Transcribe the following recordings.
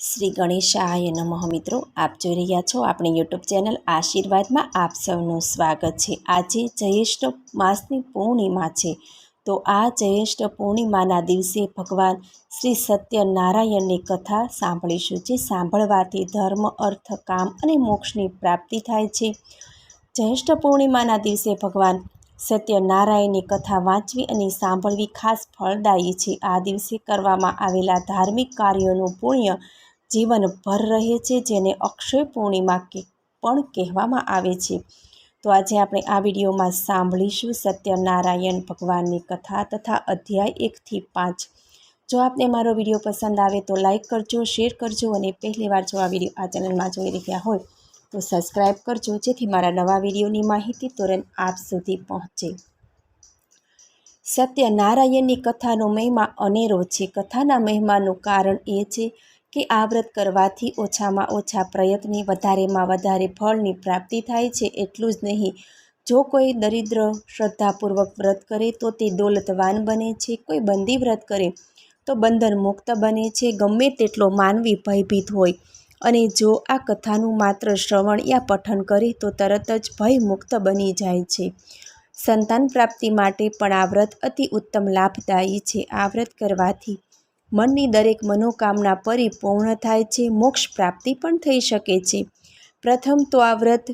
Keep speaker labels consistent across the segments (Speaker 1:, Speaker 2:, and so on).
Speaker 1: શ્રી ગણેશાય નમઃ મિત્રો, આપ જોઈ રહ્યા છો આપણી યુટ્યુબ ચેનલ આશીર્વાદમાં આપ સૌનું સ્વાગત છે. આજે જયેષ્ઠ માસની પૂર્ણિમા છે. તો આ જયેષ્ઠ પૂર્ણિમાના દિવસે ભગવાન શ્રી સત્યનારાયણની કથા સાંભળીશું જે સાંભળવાથી ધર્મ, અર્થ, કામ અને મોક્ષની પ્રાપ્તિ થાય છે. જયેષ્ઠ પૂર્ણિમાના દિવસે ભગવાન સત્યનારાયણની કથા વાંચવી અને સાંભળવી ખાસ ફળદાયી છે. આ દિવસે કરવામાં આવેલા ધાર્મિક કાર્યોનું પુણ્ય જીવનભર રહે છે, જેને અક્ષય પૂર્ણિમા કે પણ કહેવામાં આવે છે. તો આજે આપણે આ વિડીયોમાં સાંભળીશું સત્યનારાયણ ભગવાનની કથા તથા અધ્યાય એકથી પાંચ. જો આપને મારો વીડિયો પસંદ આવે તો લાઈક કરજો, શેર કરજો અને પહેલીવાર જો આ વીડિયો આ ચેનલમાં જોઈ રહ્યા હોય તો સબસ્ક્રાઈબ કરજો, જેથી મારા નવા વિડીયોની માહિતી તુરંત આપ સુધી પહોંચે. સત્યનારાયણની કથાનો મહિમા અનેરો છે. કથાના મહિમાનું કારણ એ છે કે આ વ્રત કરવાથી ઓછામાં ઓછા પ્રયત્ને વધારેમાં વધારે ફળની પ્રાપ્તિ થાય છે એટલું જ નહીં. જો કોઈ દરિદ્ર, શ્રદ્ધાપૂર્વક વ્રત કરે તો તે દોલતવાન બને છે. કોઈ બંદી વ્રત કરે તો બંધન મુક્ત બને છે. ગમે તેટલો માનવી ભયભીત હોય અને જો આ કથાનું માત્ર શ્રવણ યા પઠન કરે તો તરત જ ભય મુક્ત બની જાય છે. સંતાન પ્રાપ્તિ માટે પણ આ વ્રત અતિ ઉત્તમ લાભદાયી છે. આ વ્રત કરવાથી મનની દરેક મનોકામના પરિપૂર્ણ થાય છે, મોક્ષ પ્રાપ્તિ પણ થઈ શકે છે. પ્રથમ તો આ વ્રત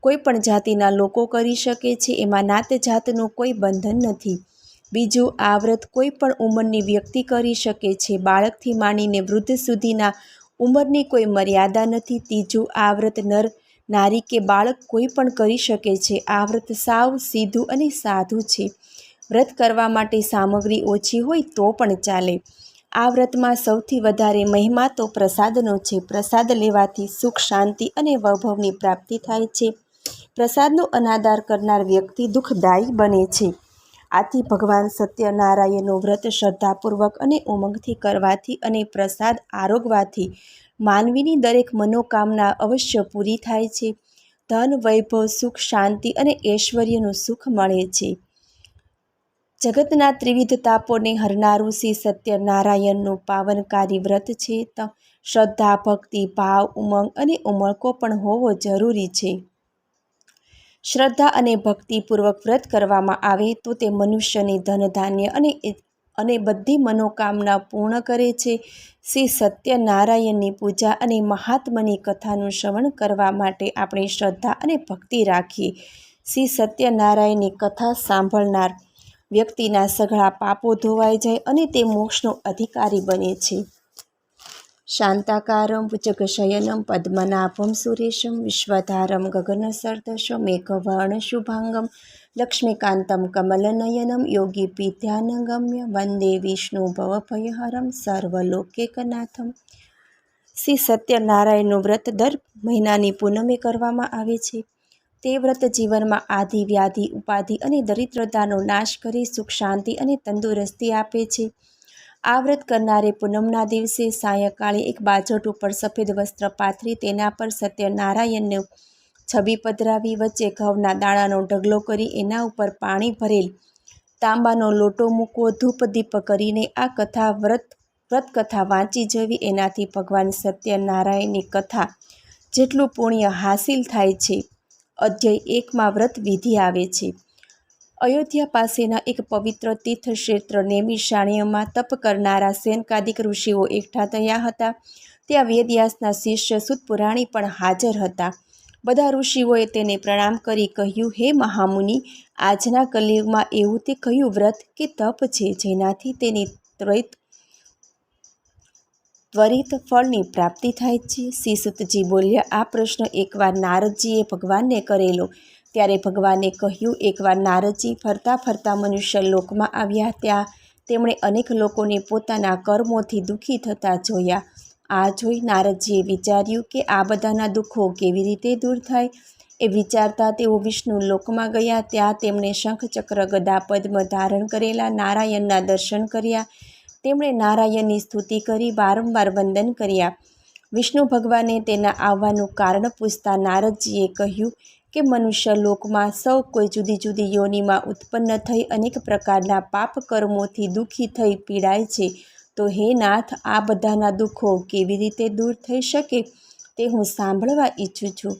Speaker 1: કોઈ પણ જાતિના લોકો કરી શકે છે, એમાં નાત જાતનું કોઈ બંધન નથી. બીજું, આ વ્રત કોઈ પણ ઉંમરની વ્યક્તિ કરી શકે છે, બાળકથી માંડીને વૃદ્ધ સુધીના ઉંમરની કોઈ મર્યાદા નથી. ત્રીજું, આ વ્રત નર, નારી કે બાળક કોઈ પણ કરી શકે છે, આ વ્રત સાવ, સીધું અને સાધું છે. વ્રત કરવા માટે સામગ્રી ઓછી હોય તો પણ ચાલે. આ વ્રતમાં સૌથી વધારે મહિમા તો પ્રસાદનો છે. પ્રસાદ લેવાથી સુખ, શાંતિ અને વૈભવની પ્રાપ્તિ થાય છે. પ્રસાદનો અનાદાર કરનાર વ્યક્તિ દુઃખદાયી બને છે. આથી ભગવાન સત્યનારાયણનું વ્રત શ્રદ્ધાપૂર્વક અને ઉમંગથી કરવાથી અને પ્રસાદ આરોગવાથી માનવીની દરેક મનોકામના અવશ્ય પૂરી થાય છે. ધન, વૈભવ, સુખ, શાંતિ અને ઐશ્વર્યનું સુખ મળે છે. જગતના ત્રિવિધ તાપોને હરનારું શ્રી સત્યનારાયણનું પાવનકારી વ્રત છે, તો શ્રદ્ધા, ભક્તિ, ભાવ, ઉમંગ અને ઉમળકો પણ હોવો જરૂરી છે. શ્રદ્ધા અને ભક્તિપૂર્વક વ્રત કરવામાં આવે તો તે મનુષ્યની ધનધાન્ય અને અને બધી મનોકામના પૂર્ણ કરે છે. શ્રી સત્યનારાયણની પૂજા અને મહાત્માની કથાનું શ્રવણ કરવા માટે આપણે શ્રદ્ધા અને ભક્તિ રાખીએ. શ્રી સત્યનારાયણની કથા સાંભળનાર વ્યક્તિના સઘળા પાપો ધોવાઈ જાય અને તે મોક્ષનો અધિકારી બને છે. શાંતાકારમ ભુજગશયનમ પદ્મનાભમ સુરેશમ વિશ્વધારમ ગગનસર્દશમ મેઘવર્ણ શુભાંગમ લક્ષ્મીકાંતમ કમલનયનમ યોગી પીધ્યાનગમ્ય વંદે વિષ્ણુ ભવભયહરમ સર્વલોકેકનાથમ શ્રી સત્યનારાયણનું વ્રત દર મહિનાની પૂનમે કરવામાં આવે છે. તે વ્રત જીવનમાં આધિ, વ્યાધિ, ઉપાધિ અને દરિદ્રતાનો નાશ કરી સુખ, શાંતિ અને તંદુરસ્તી આપે છે. આ વ્રત કરનારે પૂનમના દિવસે સાયંકાળે એક બાજટ ઉપર સફેદ વસ્ત્ર પાથરી તેના પર સત્યનારાયણને છબી પધરાવી વચ્ચે ઘઉંના દાણાનો ઢગલો કરી એના ઉપર પાણી ભરેલ તાંબાનો લોટો મૂકવો, ધૂપ દીપ કરીને આ કથા વ્રત વ્રત કથા વાંચી જવી એનાથી ભગવાન સત્યનારાયણની કથા જેટલું પુણ્ય હાસિલ થાય છે. અધ્યાય એકમાં વ્રત વિધિ આવે છે. અયોધ્યા પાસેના એક પવિત્ર તીર્થ ક્ષેત્ર નેમિશારણ્યમાં તપ કરનારા સેનકાદિક ઋષિઓ એકઠા થયા હતા. ત્યાં વેદયાસના શિષ્ય સુતપુરાણી પણ હાજર હતા. બધા ઋષિઓએ તેને પ્રણામ કરી કહ્યું, હે મહામુનિ, આજના કલિયુગમાં એવું તે કયું વ્રત કે તપ છે જેનાથી તેની ત્વરિત ત્વરિત ફળની પ્રાપ્તિ થાય છે. શ્રી બોલ્યા, આ પ્રશ્ન એકવાર નારદજીએ ભગવાનને કરેલો. ત્યારે ભગવાને કહ્યું, એકવાર નારદજી ફરતા ફરતા મનુષ્ય લોકમાં આવ્યા ત્યાં તેમણે અનેક લોકોને પોતાના કર્મોથી દુઃખી થતા જોયા. આ જોઈ નારદજીએ વિચાર્યું કે આ બધાના દુઃખો કેવી રીતે દૂર થાય? એ વિચારતા તેઓ વિષ્ણુ લોકમાં ગયા. ત્યાં તેમણે શંખ ચક્ર ગદા પદ્મ ધારણ કરેલા, નારાયણના દર્શન કર્યા. તેમણે નારાયણની સ્તુતિ કરી વારંવાર વંદન કર્યા. વિષ્ણુ ભગવાને તેના આવવાનું કારણ પૂછતા નારદજીએ કહ્યું કે મનુષ્ય લોકમાં સૌ કોઈ જુદી જુદી યોનિમાં ઉત્પન્ન થઈ અનેક પ્રકારના પાપ કર્મોથી દુઃખી થઈ પીડાય છે. તો હે નાથ, આ બધાના દુઃખો કેવી રીતે દૂર થઈ શકે તે હું સાંભળવા ઈચ્છું છું.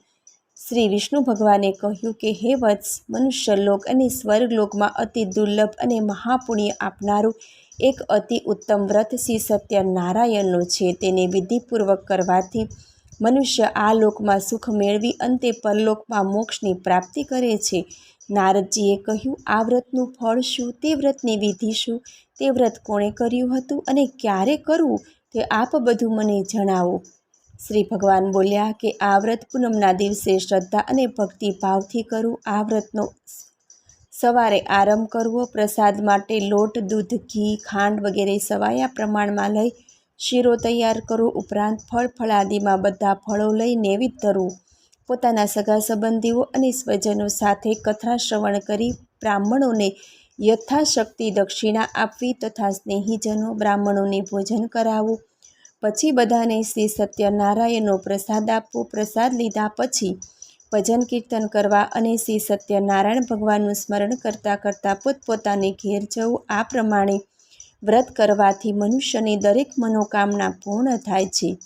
Speaker 1: શ્રી વિષ્ણુ ભગવાને કહ્યું કે, હે વત્સ મનુષ્યલોક અને સ્વર્ગલોકમાં અતિ દુર્લભ અને મહાપુણ્ય આપનારું એક અતિ ઉત્તમ વ્રત શ્રી સત્યનારાયણનું છે. તેને વિધિપૂર્વક કરવાથી મનુષ્ય આ લોકમાં સુખ મેળવી અંતે પરલોકમાં મોક્ષની પ્રાપ્તિ કરે છે. નારદજીએ કહ્યું, આ વ્રતનું ફળ શું? તે વ્રતની વિધિ શું? તે વ્રત કોણે કર્યું હતું અને ક્યારે કરવું? તે આપ બધું મને જણાવો. શ્રી ભગવાન બોલ્યા કે, આ વ્રત પૂનમના દિવસે શ્રદ્ધા અને ભક્તિભાવથી કરવું આ વ્રતનો સવારે આરંભ કરવો, પ્રસાદ માટે લોટ, દૂધ, ઘી, ખાંડ વગેરે સવાયા પ્રમાણમાં લઈ શીરો તૈયાર કરવો ઉપરાંત ફળ ફળાદીમાં બધા ફળો લઈ નૈવેદ્ય ધરવું પોતાના સગા સંબંધીઓ અને સ્વજનો સાથે કથા શ્રવણ કરી બ્રાહ્મણોને યથાશક્તિ દક્ષિણા આપવી તથા સ્નેહીજનો બ્રાહ્મણોને ભોજન કરાવવું. પછી બધાને શ્રી સત્યનારાયણનો પ્રસાદ આપવો. પ્રસાદ લીધા પછી ભજન કીર્તન કરવા અને શ્રી સત્યનારાયણ ભગવાનનું સ્મરણ કરતાં કરતાં પોતપોતાને ઘેર જવું આ પ્રમાણે વ્રત કરવાથી મનુષ્યની દરેક મનોકામના પૂર્ણ થાય છે.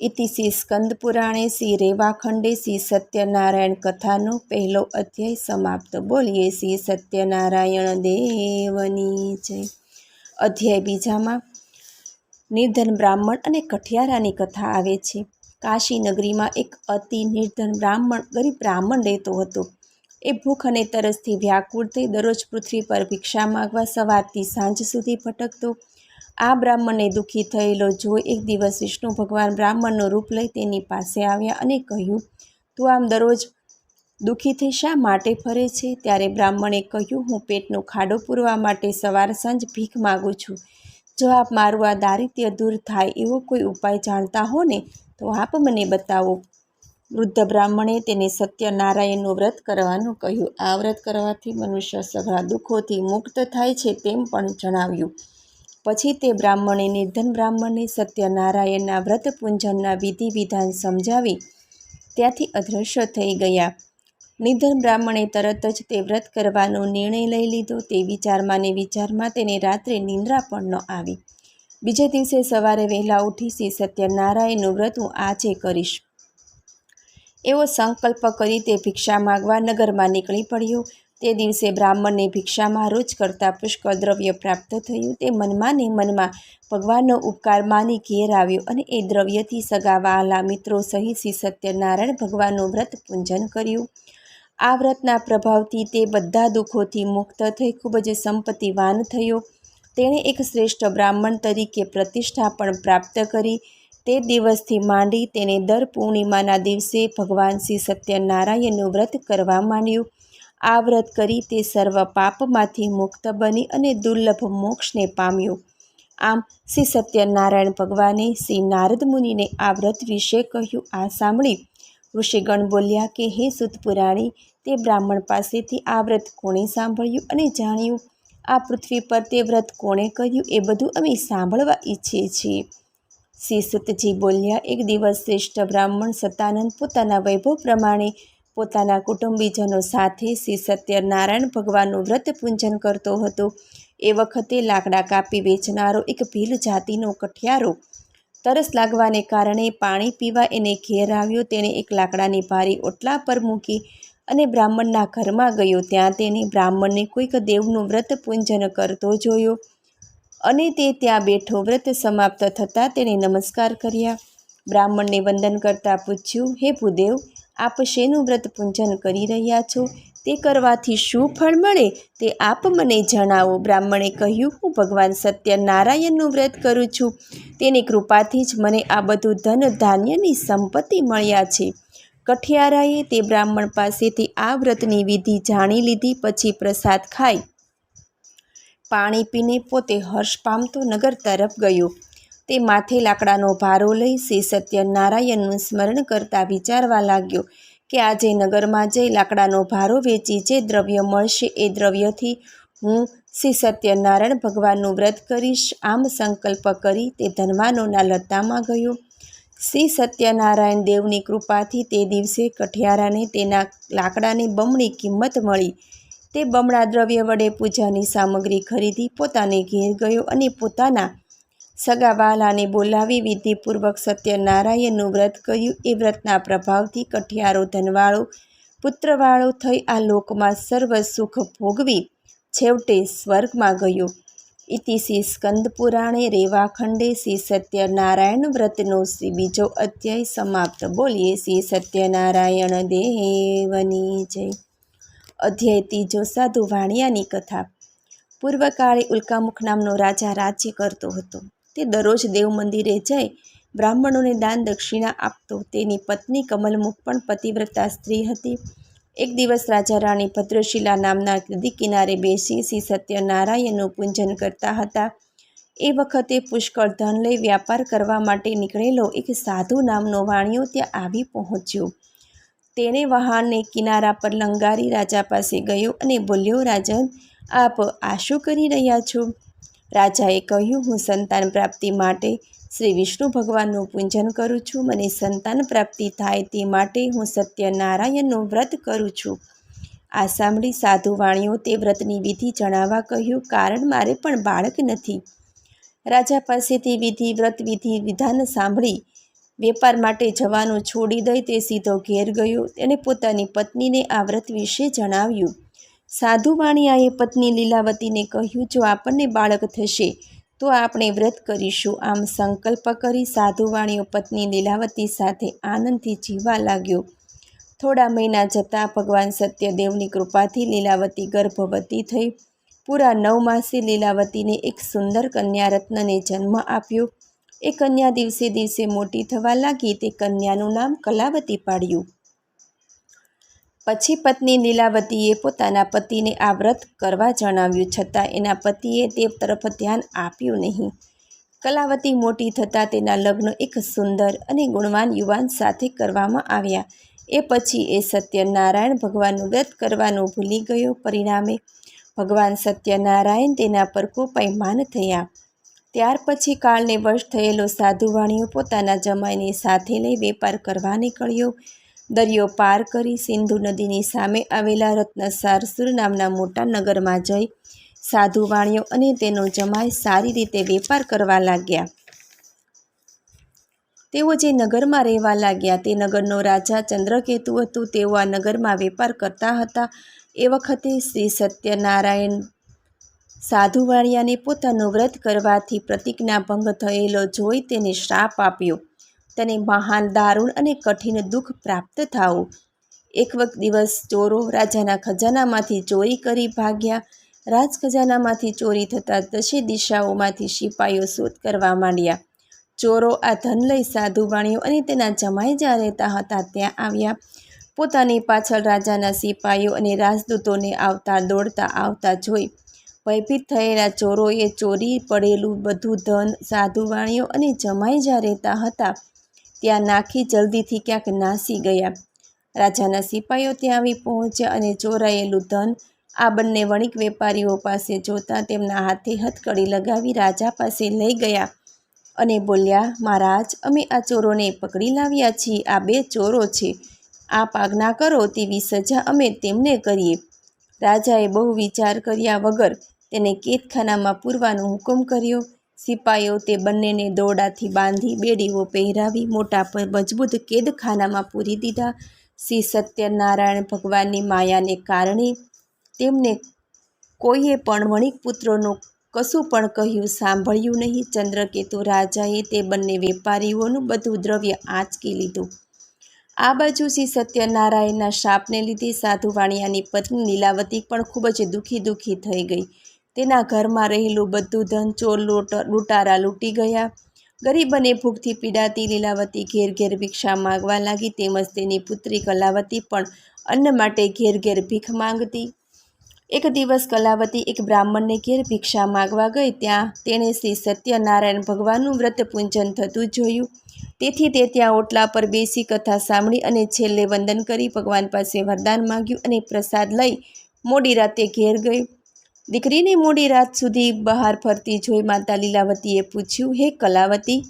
Speaker 1: ઇતિ શ્રી સ્કંદ પુરાણે શ્રી રેવાખંડે શ્રી સત્યનારાયણ કથાનો પહેલો અધ્યાય સમાપ્ત. બોલીએ શ્રી સત્યનારાયણ દેવની જય. અધ્યાય બીજામાં, નિર્ધન બ્રાહ્મણ અને કઠિયારાની કથા આવે છે. કાશી નગરીમાં એક અતિ નિર્ધન બ્રાહ્મણ, ગરીબ બ્રાહ્મણ રહેતો હતો. એ ભૂખ અને તરસથી વ્યાકુળ થઈ દરરોજ પૃથ્વી પર ભિક્ષા માગવા સવારથી સાંજ સુધી ભટકતો. આ બ્રાહ્મણને દુઃખી થયેલો જોઈ એક દિવસ વિષ્ણુ ભગવાન બ્રાહ્મણનું રૂપ લઈ તેની પાસે આવ્યા અને કહ્યું, તું આમ દરરોજ દુઃખી થઈ શા માટે ફરે છે? ત્યારે બ્રાહ્મણે કહ્યું, હું પેટનો ખાડો પૂરવા માટે સવાર સાંજ ભીખ માગું છું. જો આપ મારું આ દારિદ્ર્ય દૂર થાય એવો કોઈ ઉપાય જાણતા હો ને તો આપ મને બતાવો. વૃદ્ધ બ્રાહ્મણે તેને સત્યનારાયણનું વ્રત કરવાનું કહ્યું. આ વ્રત કરવાથી મનુષ્ય સઘળા દુઃખોથી મુક્ત થાય છે તેમ પણ જણાવ્યું. પછી તે બ્રાહ્મણે નિર્ધન બ્રાહ્મણને સત્યનારાયણના વ્રત પૂંજનના વિધિ વિધાન સમજાવી ત્યાંથી અદૃશ્ય થઈ ગયા. નિધન બ્રાહ્મણે તરત જ તે વ્રત કરવાનો નિર્ણય લઈ લીધો. તે વિચારમાં ને વિચારમાં તેને રાત્રે નિંદ્રા પણ ન આવી. બીજે દિવસે સવારે વહેલા ઉઠી શ્રી સત્યનારાયણનું વ્રત હું આજે કરીશ. એવો સંકલ્પ કરી તે ભિક્ષા માગવા નગરમાં નીકળી પડ્યો. તે દિવસે બ્રાહ્મણને ભિક્ષામાં રોજ કરતાં પુષ્કળ દ્રવ્ય પ્રાપ્ત થયું. તે મનમાં ને મનમાં ભગવાનનો ઉપકાર માની ઘેર આવ્યો અને એ દ્રવ્યથી સગા વહાલા મિત્રો સહિત શ્રી સત્યનારાયણ ભગવાનનું વ્રત પૂંજન કર્યું. આ વ્રતના પ્રભાવથી તે બધા દુઃખોથી મુક્ત થઈ ખૂબ જ સંપત્તિવાન થયો. તેણે એક શ્રેષ્ઠ બ્રાહ્મણ તરીકે પ્રતિષ્ઠા પણ પ્રાપ્ત કરી. તે દિવસથી માંડી તેને દર પૂર્ણિમાના દિવસે ભગવાન શ્રી સત્યનારાયણનું વ્રત કરવા માંડ્યું. આ વ્રત કરી તે સર્વ પાપમાંથી મુક્ત બની અને દુર્લભ મોક્ષને પામ્યો. આમ શ્રી સત્યનારાયણ ભગવાને શ્રી નારદ મુનિને આ વ્રત વિશે કહ્યું. આ સાંભળી ઋષિગણ બોલ્યા કે, હે સુતપુરાણી, તે બ્રાહ્મણ પાસેથી આ વ્રત કોણે સાંભળ્યું અને જાણ્યું? આ પૃથ્વી પર તે વ્રત કોણે કર્યું એ બધું અમે સાંભળવા ઈચ્છીએ છીએ. શ્રી સુતજી બોલ્યા, એક દિવસ શ્રેષ્ઠ બ્રાહ્મણ સતાનંદ પોતાના વૈભવ પ્રમાણે પોતાના કુટુંબીજનો સાથે શ્રી સત્યનારાયણ ભગવાનનું વ્રત પૂંજન કરતો હતો. એ વખતે લાકડા કાપી વેચનારો એક ભીલ જાતિનો કઠિયારો તરસ લાગવાને કારણે પાણી પીવા એને ઘેર આવ્યો. તેણે એક લાકડાની ભારી ઓટલા પર મૂકી અને બ્રાહ્મણના ઘરમાં ગયો, ત્યાં તેને બ્રાહ્મણને કોઈક દેવનું વ્રત પૂંજન કરતો જોયો અને તે ત્યાં બેઠો વ્રત સમાપ્ત થતાં તેણે નમસ્કાર કર્યા. બ્રાહ્મણને વંદન કરતાં પૂછ્યું, હે ભૂદેવ, આપ શેનું વ્રત પૂંજન કરી રહ્યા છો? તે કરવાથી શું ફળ મળે? તે આપ મને જણાવો. બ્રાહ્મણે કહ્યું, હું ભગવાન સત્યનારાયણનું વ્રત કરું છું. તેની કૃપાથી જ મને આ બધું ધન ધાન્યની સંપત્તિ મળ્યા છે. કઠિયારાએ તે બ્રાહ્મણ પાસેથી આ વ્રતની વિધિ જાણી લીધી, પછી પ્રસાદ ખાઈ. પાણી પીને પોતે હર્ષ પામતો નગર તરફ ગયો. તે માથે લાકડાનો ભારો લઈ શ્રી સત્યનારાયણનું સ્મરણ કરતા વિચારવા લાગ્યો કે આજે નગરમાં જઈ લાકડાનો ભારો વેચી જે દ્રવ્ય મળશે એ દ્રવ્યથી હું શ્રી સત્યનારાયણ ભગવાનનું વ્રત કરીશ, આમ સંકલ્પ કરી તે ધનવાનોના લતામાં ગયો. શ્રી સત્યનારાયણ દેવની કૃપાથી તે દિવસે કઠિયારાને તેના લાકડાની બમણી કિંમત મળી. તે બમણા દ્રવ્ય વડે પૂજાની સામગ્રી ખરીદી પોતાને ઘેર ગયો અને પોતાના સગાવાલાને બોલાવી વિધિપૂર્વક સત્યનારાયણનું વ્રત કર્યું. એ વ્રતના પ્રભાવથી કઠિયારો ધનવાળો, પુત્રવાળો થઈ આ લોકમાં સર્વ સુખ ભોગવી છેવટે સ્વર્ગમાં ગયો. ઇતિ શ્રી સ્કંદ પુરાણે રેવાખંડે શ્રી સત્યનારાયણ વ્રતનો શ્રી બીજો અધ્યાય સમાપ્ત. બોલીએ શ્રી સત્યનારાયણ દેવની જય. અધ્યાય ત્રીજો, સાધુ વાણિયાની કથા. પૂર્વકાળે ઉલ્કામુખ નામનો રાજા રાજ્ય કરતો હતો. તે દરરોજ દેવ મંદિરે જઈ બ્રાહ્મણોને દાન દક્ષિણા આપતો. તેની પત્ની કમલમુખ પણ પતિવ્રતા સ્ત્રી હતી. એક દિવસ રાજા રાણી ભદ્રશિલા નામના નદી કિનારે બેસી શ્રી સત્યનારાયણનું પૂજન કરતા હતા. એ વખતે પુષ્કળ ધન લઈ વ્યાપાર કરવા માટે નીકળેલો એક સાધુ નામનો વાણિયો ત્યાં આવી પહોંચ્યો. તેણે વહાણને કિનારા પર લંગારી રાજા પાસે ગયો અને બોલ્યો, રાજન, આપ આ શું કરી રહ્યા છો? રાજાએ કહ્યું, હું સંતાન પ્રાપ્તિ માટે શ્રી વિષ્ણુ ભગવાનનું પૂજન કરું છું, મને સંતાન પ્રાપ્તિ થાય તે માટે હું સત્યનારાયણનું વ્રત કરું છું. આ સાંભળી સાધુ વાણીઓ તે વ્રતની વિધિ જણાવવા કહ્યું, કારણ મારે પણ બાળક નથી. રાજા પાસેથી વિધિ, વ્રત વિધિ વિધાન સાંભળી, વેપાર માટે જવાનું છોડી દઈ તે સીધો ઘેર ગયો. તેણે પોતાની પત્નીને આ વ્રત વિશે જણાવ્યું. સાધુ વાણિયાએ પત્ની લીલાવતીને કહ્યું, જો આપણને બાળક થશે તો આપણે વ્રત કરીશું. આમ સંકલ્પ કરી સાધુવાણીઓ પત્ની લીલાવતી સાથે આનંદથી જીવવા લાગ્યો. થોડા મહિના જતાં ભગવાન સત્યદેવની કૃપાથી લીલાવતી ગર્ભવતી થઈ. પૂરા નવ માસે લીલાવતીને એક સુંદર કન્યા રત્નને જન્મ આપ્યો. એ કન્યા દિવસે દિવસે મોટી થવા લાગી. તે કન્યાનું નામ કલાવતી પાડ્યું. પછી પત્ની લીલાવતીએ પોતાના પતિને આ વ્રત કરવા જણાવ્યું છતાં એના પતિએ તે તરફ ધ્યાન આપ્યું નહીં. કલાવતી મોટી થતાં તેના લગ્ન એક સુંદર અને ગુણવાન યુવાન સાથે કરવામાં આવ્યા. એ પછી એ સત્યનારાયણ ભગવાનનું વ્રત કરવાનું ભૂલી ગયો. પરિણામે ભગવાન સત્યનારાયણ તેના પર કૃપાયમાન થયા. ત્યાર પછી કાળને વશ થયેલો સાધુવાણીઓ પોતાના જમાઈને સાથે લઈ વેપાર કરવા નીકળ્યો. દરિયો પાર કરી સિંધુ નદીની સામે આવેલા રત્નસારસુર નામના મોટા નગરમાં જઈ સાધુ વાણિયો અને તેનો જમાય સારી રીતે વેપાર કરવા લાગ્યા. તેઓ જે નગરમાં રહેવા લાગ્યા તે નગરનો રાજા ચંદ્રકેતુ હતું. તેઓ આ નગરમાં વેપાર કરતા હતા. એ વખતે શ્રી સત્યનારાયણ સાધુ વાણિયાને પોતાનું વ્રત કરવાથી પ્રતિજ્ઞાભંગ થયેલો જોઈ તેને શ્રાપ આપ્યો. તને મહાન, દારૂણ અને કઠિન દુઃખ પ્રાપ્ત થાવું એક વખત દિવસ ચોરો રાજાના ખજાનામાંથી ચોરી કરી ભાગ્યા. રાજ ખજાનામાંથી ચોરી થતાં દશે દિશાઓમાંથી સિપાઈઓ શોધ કરવા માંડ્યા. ચોરો આ ધન લઈ સાધુ વાણીઓ અને તેના જમાઈ જ્યાં રહેતા હતા ત્યાં આવ્યા. પોતાની પાછળ રાજાના સિપાઈઓ અને રાજદૂતોને આવતા દોડતા આવતા જોઈ. ભયભીત થયેલા ચોરોએ ચોરી, પડેલું બધું ધન, સાધુ વાણીઓ અને જમાઈ જ્યાં રહેતા હતા ત્યાં નાખી જલ્દીથી ક્યાંક નાસી ગયા. રાજાના સિપાઈઓ ત્યાં આવી પહોંચ્યા અને ચોરાયેલું ધન આ બંને વણિક વેપારીઓ પાસે જોતા તેમના હાથે હથકડી લગાવી રાજા પાસે લઈ ગયા અને બોલ્યા, મહારાજ, અમે આ ચોરોને પકડી લાવ્યા છીએ. આ બે ચોરો છે. આ પાગના કરો તેવી સજા અમે તેમને કરીએ. રાજાએ બહુ વિચાર કર્યા વગર તેને કેદખાનામાં પૂરવાનો હુકમ કર્યો. સિપાઈઓ તે બંનેને દોરડાથી બાંધી બેડીઓ પહેરાવી મોટા પર મજબૂત કેદખાનામાં પૂરી દીધા. શ્રી સત્યનારાયણ ભગવાનની માયાને કારણે તેમને કોઈએ પણ વણિક પુત્રોનું કશું પણ કહ્યું સાંભળ્યું નહીં. ચંદ્રકેતુ રાજાએ તે બંને વેપારીઓનું બધું દ્રવ્ય આંચકી લીધું. આ બાજુ શ્રી સત્યનારાયણના શાપને લીધે સાધુ વાણિયાની પત્ની લીલાવતી પણ ખૂબ જ દુઃખી દુઃખી થઈ ગઈ. તેના ઘરમાં રહેલું બધું ધન ચોર લૂંટારા લૂંટી ગયા. ગરીબ અને ભૂખથી પીડાતી લીલાવતી ઘેર ઘેર ભિક્ષા માગવા લાગી તેમજ તેની પુત્રી કલાવતી પણ અન્ન માટે ઘેર ઘેર ભીખ માંગતી. એક દિવસ કલાવતી એક બ્રાહ્મણને ઘેર ભિક્ષા માગવા ગઈ, ત્યાં તેણે શ્રી સત્યનારાયણ ભગવાનનું વ્રત પૂજન થતું જોયું. તેથી તે ત્યાં ઓટલા પર બેસી કથા સાંભળી અને છેલ્લે વંદન કરી ભગવાન પાસે વરદાન માંગ્યું અને પ્રસાદ લઈ મોડી રાતે ઘેર ગઈ. દીકરીને મોડી રાત સુધી બહાર ફરતી જોઈ માતા લીલાવતીએ પૂછ્યું, હે કલાવતી,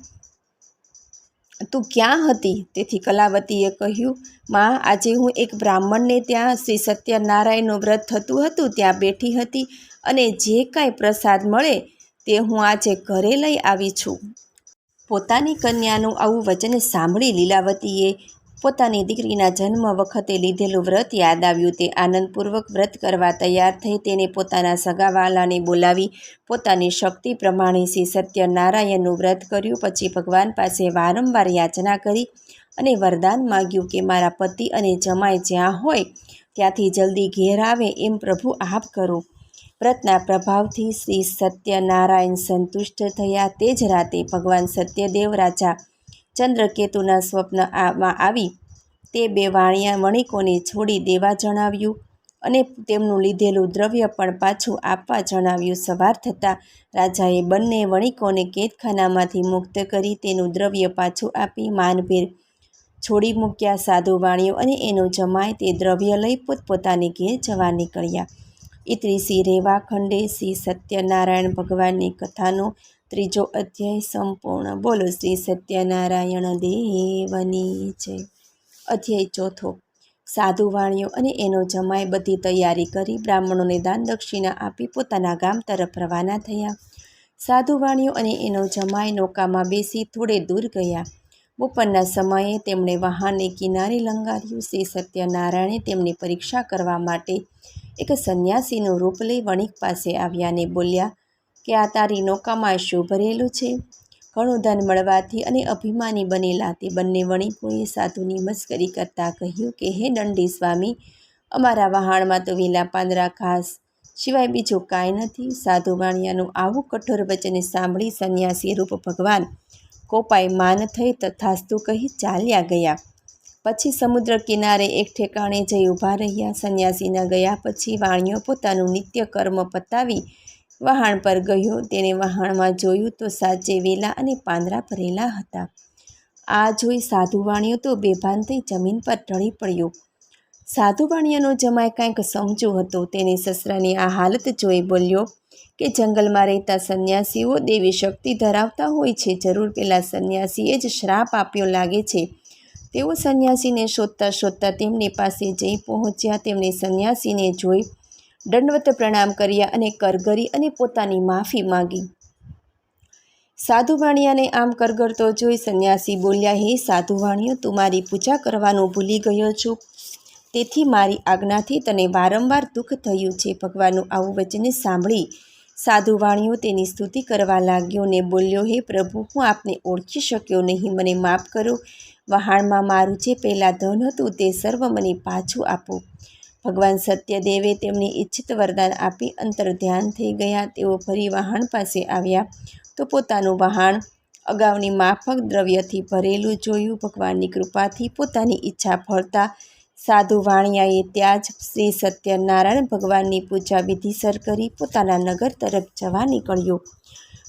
Speaker 1: તું ક્યાં હતી? તેથી કલાવતીએ કહ્યું, માં, આજે હું એક બ્રાહ્મણને ત્યાં શ્રી સત્યનારાયણનું વ્રત થતું હતું, ત્યાં બેઠી હતી અને જે કાંઈ પ્રસાદ મળે તે હું આજે ઘરે લઈ આવી છું. પોતાની કન્યાનું આવું વચન સાંભળી લીલાવતીએ પોતાની દીકરીના જન્મ વખતે લીધેલું વ્રત યાદ આવ્યું. તે આનંદપૂર્વક વ્રત કરવા તૈયાર થઈ તેને પોતાના સગાવાલાને બોલાવી પોતાની શક્તિ પ્રમાણે શ્રી સત્યનારાયણનું વ્રત કર્યું. પછી ભગવાન પાસે વારંવાર યાચના કરી અને વરદાન માગ્યું કે મારા પતિ અને જમાય જ્યાં હોય ત્યાંથી જલ્દી ઘેર આવે એમ પ્રભુ આપ કરો. વ્રતના પ્રભાવથી શ્રી સત્યનારાયણ સંતુષ્ટ થયા. તે જ રાતે ભગવાન સત્યદેવ રાજા ચંદ્રકેતુના સ્વપ્નમાં આવી. તે બે વાણિયા વણિકોને છોડી દેવા જણાવ્યું અને તેમનું લીધેલું દ્રવ્ય પણ પાછું આપવા જણાવ્યું. સવાર થતાં રાજાએ બંને વણિકોને કેદખાનામાંથી મુક્ત કરી તેનું દ્રવ્ય પાછું આપી માનભેર છોડી મૂક્યા. સાધુ વાણીઓ અને એનો જમાય તે દ્રવ્ય લઈ પોતપોતાને ઘેર જવા નીકળ્યા. ઇત્રી શ્રી રેવા ખંડે શ્રી સત્યનારાયણ ભગવાનની કથાનો ત્રીજો અધ્યાય સંપૂર્ણ. બોલો શ્રી સત્યનારાયણ દેવની જય. અધ્યાય ચોથો. સાધુ વાણીઓ અને એનો જમાય બધી તૈયારી કરી બ્રાહ્મણોને દાન દક્ષિણા આપી પોતાના ગામ તરફ રવાના થયા. સાધુ વાણીઓ અને એનો જમાય નૌકામાં બેસી થોડે દૂર ગયા. બપોરના સમયે તેમણે વાહનને કિનારે લંગાર્યું. શ્રી સત્યનારાયણે તેમની પરીક્ષા કરવા માટે એક સંન્યાસીનું રૂપ લઈ વણિક પાસે આવ્યા ને બોલ્યા કે આ તારી નૌકામાં શું ભરેલું છે? ઘણું ધન મળવાથી અને અભિમાની બનેલા તે બંને વણિકોએ સાધુની મસ્કરી કરતાં કહ્યું કે, હે દંડી સ્વામી, અમારા વહાણમાં તો વેલા પાંદરા ઘાસ સિવાય બીજું કાંઈ નથી. સાધુ વાણિયાનું આવું કઠોર વચન સાંભળી સંન્યાસી રૂપ ભગવાન કોપાઈ માન થઈ તથાસ્તુ કહી ચાલ્યા ગયા. પછી સમુદ્ર કિનારે એક ઠેકાણે જઈ ઊભા રહ્યા. સંન્યાસીના ગયા પછી વાણિયો પોતાનું નિત્ય કર્મ પતાવી વહાણ પર ગયો. તેણે વહાણમાં જોયું તો સાચે વેલા અને પાંદરા ભરેલા હતા. આ જોઈ સાધુ વાણિયો તો બેભાન થઈ જમીન પર ઢળી પડ્યો. સાધુ વાણિયાનો જમાય કાંઈક સમજો હતો. તેને સસરાની આ હાલત જોઈ બોલ્યો કે જંગલમાં રહેતા સંન્યાસીઓ દેવી શક્તિ ધરાવતા હોય છે. જરૂર પેલા સંન્યાસીએ જ શ્રાપ આપ્યો લાગે છે. તેઓ સંન્યાસીને શોધતા શોધતા તેમની પાસે જઈ પહોંચ્યા. તેમણે સંન્યાસીને જોઈ દંડવત પ્રણામ કર્યા અને કરગરી અને પોતાની માફી માંગી. સાધુ વાણિયાને આમ કરગરતો જોઈ સંન્યાસી બોલ્યા, હે સાધુ વાણિયો, તું મારી પૂજા કરવાનું ભૂલી ગયો છું. તેથી મારી આજ્ઞાથી તને વારંવાર દુઃખ થયું છે. ભગવાનનું આવું વચને સાંભળી સાધુ વાણિયો તેની સ્તુતિ કરવા લાગ્યો ને બોલ્યો, હે પ્રભુ, હું આપને ઓળખી શક્યો નહીં. મને માફ કરો. વહાણમાં મારું જે પહેલાં ધન હતું તે સર્વ મને પાછું આપો. ભગવાન સત્યદેવે તેમની ઈચ્છિત વરદાન આપી અંતર ધ્યાન થઈ ગયા. તેઓ ફરી વહાણ પાસે આવ્યા તો પોતાનું વહાણ અગાઉની માફક દ્રવ્યથી ભરેલું જોયું. ભગવાનની કૃપાથી પોતાની ઈચ્છા ફળતા સાધુ વાણિયાએ ત્યાં જ શ્રી સત્યનારાયણ ભગવાનની પૂજા વિધિસર કરી પોતાના નગર તરફ જવા નીકળ્યો.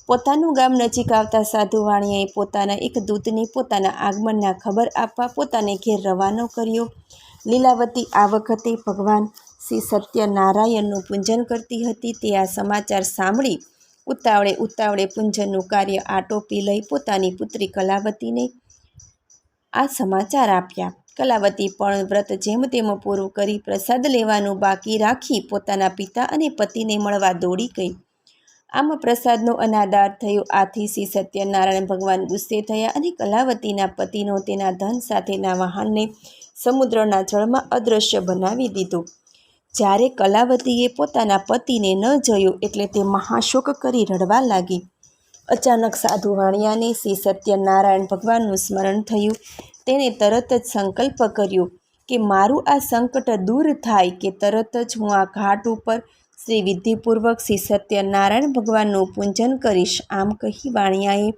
Speaker 1: પોતાનું ગામ નજીક આવતા સાધુ વાણિયાએ પોતાના એક દૂતને પોતાના આગમનના ખબર આપવા પોતાને ઘેર રવાનો કર્યો. લીલાવતી આ વખતે ભગવાન શ્રી સત્યનારાયણનું પૂજન કરતી હતી. તે આ સમાચાર સાંભળી ઉતાવળે ઉતાવળે પૂંજનનું કાર્ય આટોપી લઈ પોતાની પુત્રી કલાવતીને આ સમાચાર આપ્યા. કલાવતી પણ વ્રત જેમ તેમ પૂરું કરી પ્રસાદ લેવાનું બાકી રાખી પોતાના પિતા અને પતિને મળવા દોડી ગઈ. આમ પ્રસાદનો અનાદાર થયો. આથી શ્રી સત્યનારાયણ ભગવાન ગુસ્સે થયા અને કલાવતીના પતિનો તેના ધન સાથેના વાહનને સમુદ્રના જળમાં અદૃશ્ય બનાવી દીધું. જ્યારે કલાવતીએ પોતાના પતિને ન જોયું એટલે તે મહાશોક કરી રડવા લાગી. અચાનક સાધુ વાણિયાને શ્રી સત્યનારાયણ ભગવાનનું સ્મરણ થયું. તેણે તરત જ સંકલ્પ કર્યો કે મારું આ સંકટ દૂર થાય કે તરત જ હું આ ઘાટ ઉપર શ્રી વિધિપૂર્વક શ્રી સત્યનારાયણ ભગવાનનું પૂજન કરીશ. આમ કહી વાણિયાએ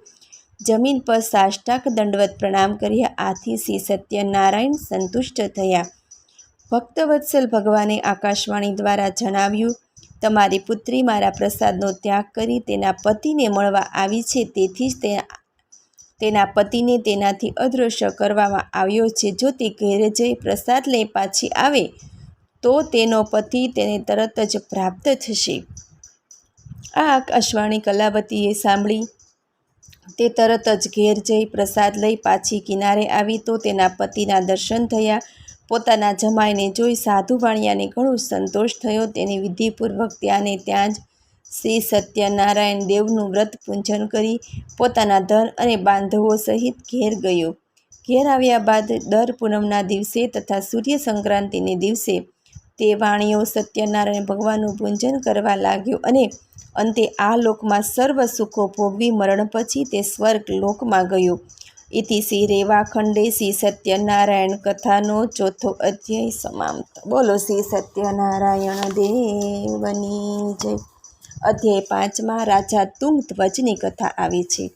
Speaker 1: જમીન પર સાષ્ટાક દંડવત પ્રણામ કર્યા. આથી શ્રી સત્યનારાયણ સંતુષ્ટ થયા. ભક્તવત્સલ ભગવાને આકાશવાણી દ્વારા જણાવ્યું, તમારી પુત્રી મારા પ્રસાદનો ત્યાગ કરી તેના પતિને મળવા આવી છે. તેથી જ તેના પતિને તેનાથી અદૃશ્ય કરવામાં આવ્યો છે. જો તે ઘેરે જઈ પ્રસાદ લઈ પાછી આવે, તો તેનો પતિ તેને તરત જ પ્રાપ્ત થશે. આ આકાશવાણી કલાવતીએ સાંભળી તે તરત જ ઘેર જઈ પ્રસાદ લઈ પાછી કિનારે આવી તો તેના પતિના દર્શન થયા. પોતાના જમાઈને જોઈ સાધુ વાણિયાને ઘણો સંતોષ થયો. તેની વિધિપૂર્વક ત્યાંને ત્યાં જ શ્રી સત્યનારાયણ દેવનું વ્રત પૂજન કરી પોતાના ધન અને બાંધવો સહિત ઘેર ગયો. ઘેર આવ્યા બાદ દર પૂનમના દિવસે તથા સૂર્ય સંક્રાંતિને દિવસે તે વાણીઓ સત્યનારાયણ ભગવાનનું પૂજન કરવા લાગ્યો અને અંતે આ લોકમાં સર્વ સુખો ભોગવી મરણ પછી તે સ્વર્ગ લોકમાં ગયો. ઇતિ શ્રી રેવાખંડે શ્રી સત્યનારાયણ કથાનો ચોથો અધ્યાય સમાપ્ત. બોલો શ્રી સત્યનારાયણ દેવની જય. અધ્યાય પાંચમાં, રાજા તુંગધ્વજની કથા આવી છે.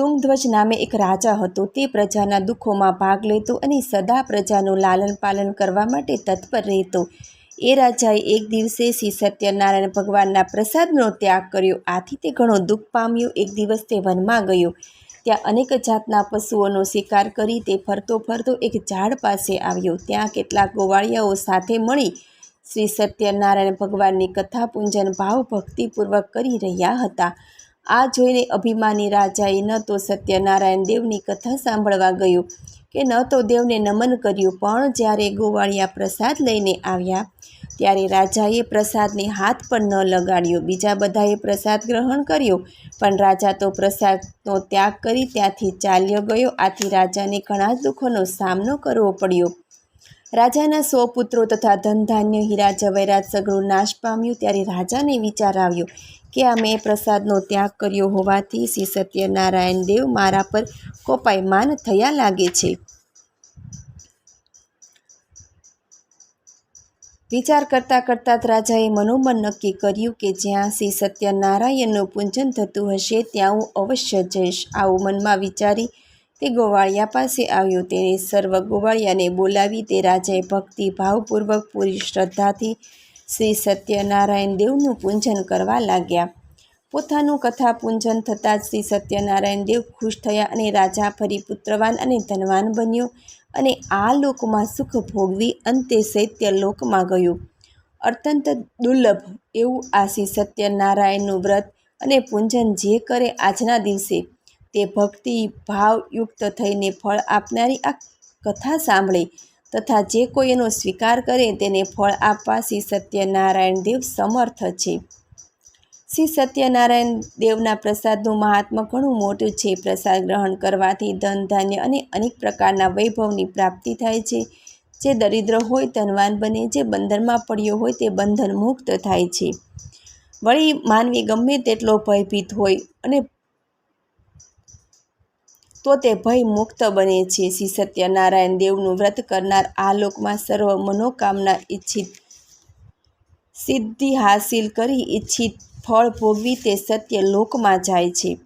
Speaker 1: તુંગધ્વજ નામે એક રાજા હતો. તે પ્રજાના દુઃખોમાં ભાગ લેતો અને સદા પ્રજાનું લાલન પાલન કરવા માટે તત્પર રહેતો. એ રાજાએ એક દિવસે શ્રી સત્યનારાયણ ભગવાનના પ્રસાદનો ત્યાગ કર્યો. આથી તે ઘણો દુઃખ પામ્યો. એક દિવસ તે વનમાં ગયો. ત્યાં અનેક જાતના પશુઓનો શિકાર કરી તે ફરતો ફરતો એક ઝાડ પાસે આવ્યો. ત્યાં કેટલાક ગોવાળિયાઓ સાથે મળી શ્રી સત્યનારાયણ ભગવાનની કથા પૂંજન ભાવ ભક્તિપૂર્વક કરી રહ્યા હતા. આ જોઈને અભિમાની રાજાએ ન તો સત્યનારાયણ દેવની કથા સાંભળવા ગયો કે ન તો દેવને નમન કર્યું. પણ જ્યારે ગોવાળિયા પ્રસાદ લઈને આવ્યા ત્યારે રાજાએ પ્રસાદને હાથ પણ ન લગાડ્યો. બીજા બધાએ પ્રસાદ ગ્રહણ કર્યો, પણ રાજા તો પ્રસાદનો ત્યાગ કરી ત્યાંથી ચાલ્યો ગયો. આથી રાજાને ઘણા દુઃખોનો સામનો કરવો પડ્યો. રાજાના સો પુત્રો તથા ધનધાન્ય હીરા જવેરાત સઘળું નાશ પામ્યું ત્યારે રાજાને વિચાર આવ્યો કે આ મેં પ્રસાદનો ત્યાગ કર્યો હોવાથી શ્રી સત્યનારાયણ દેવ મારા પર કોપાયમાન થયા લાગે છે. વિચાર કરતાં કરતાં જ રાજાએ મનોમન નક્કી કર્યું કે જ્યાં શ્રી સત્યનારાયણનું પૂજન થતું હશે ત્યાં હું અવશ્ય જઈશ. આવું મનમાં વિચારી તે ગોવાળિયા પાસે આવ્યો. તેને સર્વ ગોવાળિયાને બોલાવી તે રાજાએ ભક્તિ ભાવપૂર્વક પૂરી શ્રદ્ધાથી શ્રી સત્યનારાયણ દેવનું પૂજન કરવા લાગ્યા. પોતાનું કથા પૂજન થતાં જ શ્રી સત્યનારાયણ દેવ ખુશ થયા અને રાજા ફરી પુત્રવાન અને ધનવાન બન્યો અને આ લોકમાં સુખ ભોગવી અંતે શૈત્ય લોકમાં ગયું. અત્યંત દુર્લભ એવું આ શ્રી સત્યનારાયણનું વ્રત અને પૂંજન જે કરે આજના દિવસે તે ભક્તિ, ભાવયુક્ત થઈને ફળ આપનારી આ કથા સાંભળે તથા જે કોઈ એનો સ્વીકાર કરે તેને ફળ આપવા શ્રી સત્યનારાયણ દેવ સમર્થ છે. શ્રી સત્યનારાયણ દેવના પ્રસાદનું મહાત્મા ઘણું મોટું છે. પ્રસાદ ગ્રહણ કરવાથી ધન, ધાન્ય અને અનેક પ્રકારના વૈભવની પ્રાપ્તિ થાય છે. જે દરિદ્ર હોય, ધનવાન બને, જે બંધનમાં પડ્યો હોય તે બંધન મુક્ત થાય છે. વળી માનવી ગમે તેટલો ભયભીત હોય અને તો તે ભય મુક્ત બને છે. શ્રી સત્યનારાયણ દેવનું વ્રત કરનાર આ લોકમાં સર્વ મનોકામના ઈચ્છિત સિદ્ધિ હાસિલ કરી ઈચ્છિત ફળ ભોગવી તે સત્ય લોકમાં જાય છે.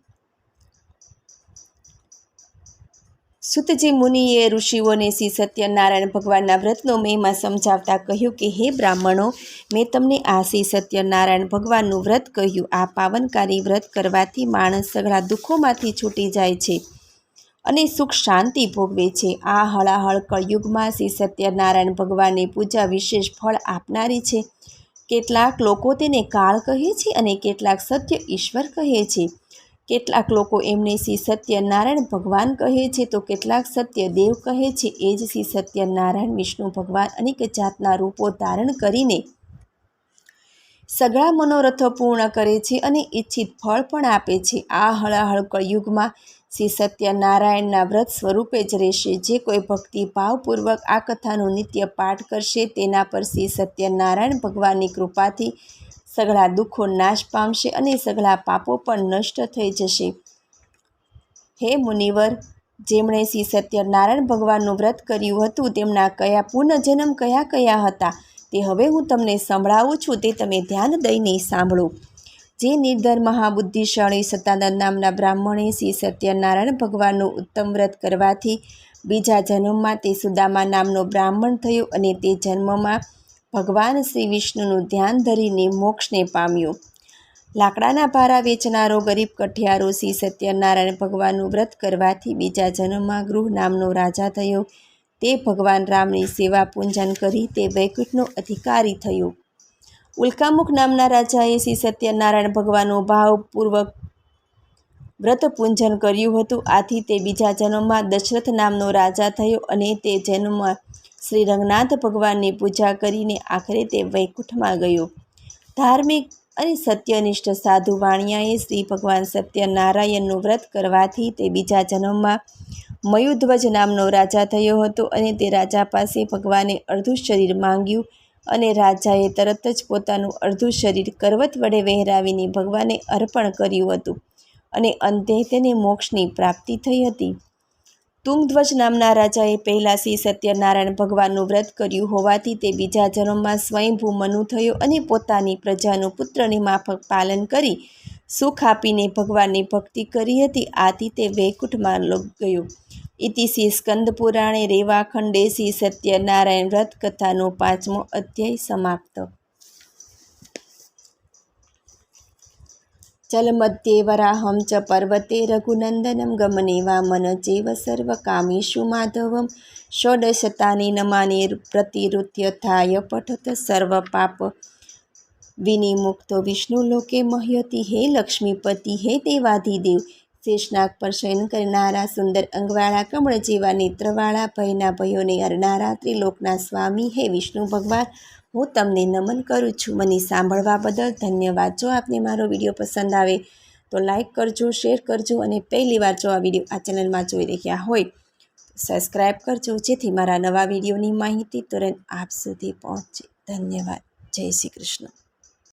Speaker 1: સુતજી મુનિએ ઋષિઓને શ્રી સત્યનારાયણ ભગવાનના વ્રતનો મહિમા સમજાવતા કહ્યું કે, હે બ્રાહ્મણો, મેં તમને આ શ્રી સત્યનારાયણ ભગવાનનું વ્રત કહ્યું. આ પાવનકારી વ્રત કરવાથી માણસ સઘળા દુઃખોમાંથી છૂટી જાય છે. અને સુખ શાંતિ ભોગવે છે. આ હળાહળ કળયુગમાં શ્રી સત્યનારાયણ ભગવાનની પૂજા વિશેષ ફળ આપનારી છે. કેટલાક લોકો તેને કાળ કહે છે અને કેટલાક સત્ય ઈશ્વર કહે છે. કેટલાક લોકો એમને શ્રી સત્યનારાયણ ભગવાન કહે છે તો કેટલાક સત્ય દેવ કહે છે. એ જ શ્રી સત્યનારાયણ વિષ્ણુ ભગવાન અનેક જાતના રૂપો ધારણ કરીને સગળા મનોરથો પૂર્ણ કરે છે અને ઈચ્છિત ફળ પણ આપે છે. આ હળાહળ કળયુગમાં શ્રી સત્યનારાયણના વ્રત સ્વરૂપે જ રહેશે. જે કોઈ ભક્તિ ભાવપૂર્વક આ કથાનું નિત્ય પાઠ કરશે, તેના પર શ્રી સત્યનારાયણ ભગવાનની કૃપાથી સઘળા દુઃખો નાશ પામશે અને સઘળા પાપો પણ નષ્ટ થઈ જશે. હે મુનિવર, જેમણે શ્રી સત્યનારાયણ ભગવાનનું વ્રત કર્યું હતું, તેમના કયા પુનઃજન્મ કયા કયા હતા, તે હવે હું તમને સંભળાવું છું, તે તમે ધ્યાન દઈને સાંભળો. જે નિર્ધર મહાબુદ્ધિશાળી સત્તાનંદ નામના બ્રાહ્મણે શ્રી સત્યનારાયણ ભગવાનનું ઉત્તમ વ્રત કરવાથી બીજા જન્મમાં તે સુદામા નામનો બ્રાહ્મણ થયો અને તે જન્મમાં ભગવાન શ્રી વિષ્ણુનું ધ્યાન ધરીને મોક્ષને પામ્યો. લાકડાના ભારા વેચનારો ગરીબ કઠિયારો શ્રી સત્યનારાયણ ભગવાનનું વ્રત કરવાથી બીજા જન્મમાં ગૃહ નામનો રાજા થયો. તે ભગવાન રામની સેવા પૂજન કરી તે વૈકુંઠનો અધિકારી થયો. ઉલ્કામુખ નામના રાજાએ શ્રી સત્યનારાયણ ભગવાનનું ભાવપૂર્વક વ્રત પૂંજન કર્યું હતું. આથી તે બીજા જન્મમાં દશરથ નામનો રાજા થયો અને તે જન્મમાં શ્રી રંગનાથ ભગવાનની પૂજા કરીને આખરે તે વૈકુંઠમાં ગયો. ધાર્મિક અને સત્યનિષ્ઠ સાધુ વાણિયાએ શ્રી ભગવાન સત્યનારાયણનું વ્રત કરવાથી તે બીજા જન્મમાં મયુધ્વજ નામનો રાજા થયો હતો અને તે રાજા પાસે ભગવાને અડધું શરીર માંગ્યું અને રાજાએ તરત જ પોતાનું અડધું શરીર કરવત વડે વહેરાવીને ભગવાને અર્પણ કર્યું હતું અને અંતે તેને મોક્ષની પ્રાપ્તિ થઈ હતી. તુંગધ્વજ નામના રાજાએ પહેલાં શ્રી સત્યનારાયણ ભગવાનનું વ્રત કર્યું હોવાથી તે બીજા જન્મમાં સ્વયંભૂ મનુ થયો અને પોતાની પ્રજાનું પુત્રની માફક પાલન કરી સુખ આપીને ભગવાનની ભક્તિ કરી હતી. આથી તે વૈકુંઠમાં ગયો. ઇતિ શ્રી સ્કંદ પુરાણે રેવાખંડે શ્રી સત્યનારાયણ વ્રત કથાનો પાંચમો અધ્યાય સમાપ્ત. ચલમધ્યે વરાહં ચ પર્વતે રઘુનંદનમ ગમને વામન ચેવ સર્વકામેષુ માધવમ ષોડશતાની નમાનિ પ્રતિરુત્યથાય પઠત સર્વપાપ વિનિમુક્તો વિષ્ણુલોકે મહ્યતિ હે લક્ષ્મીપતિ હે દેવાધિદેવ શેષનાગ પર શયન કરનારા સુંદર અંગવાળા કમળ જેવા નેત્રવાળા ભયના ભયોને હરનારા ત્રિલોકના સ્વામી હે વિષ્ણુ ભગવાન હું તમને નમન કરું છું. મને સાંભળવા બદલ ધન્યવાદ. જો આપને મારો વીડિયો પસંદ આવે તો લાઈક કરજો, શેર કરજો અને પહેલી વાર જો આ વીડિયો આ ચેનલમાં જોઈ રહ્યા હોય સબસ્ક્રાઈબ કરજો, જેથી મારા નવા વિડીયોની માહિતી તુરંત આપ સુધી પહોંચે. ધન્યવાદ. જય શ્રી કૃષ્ણ.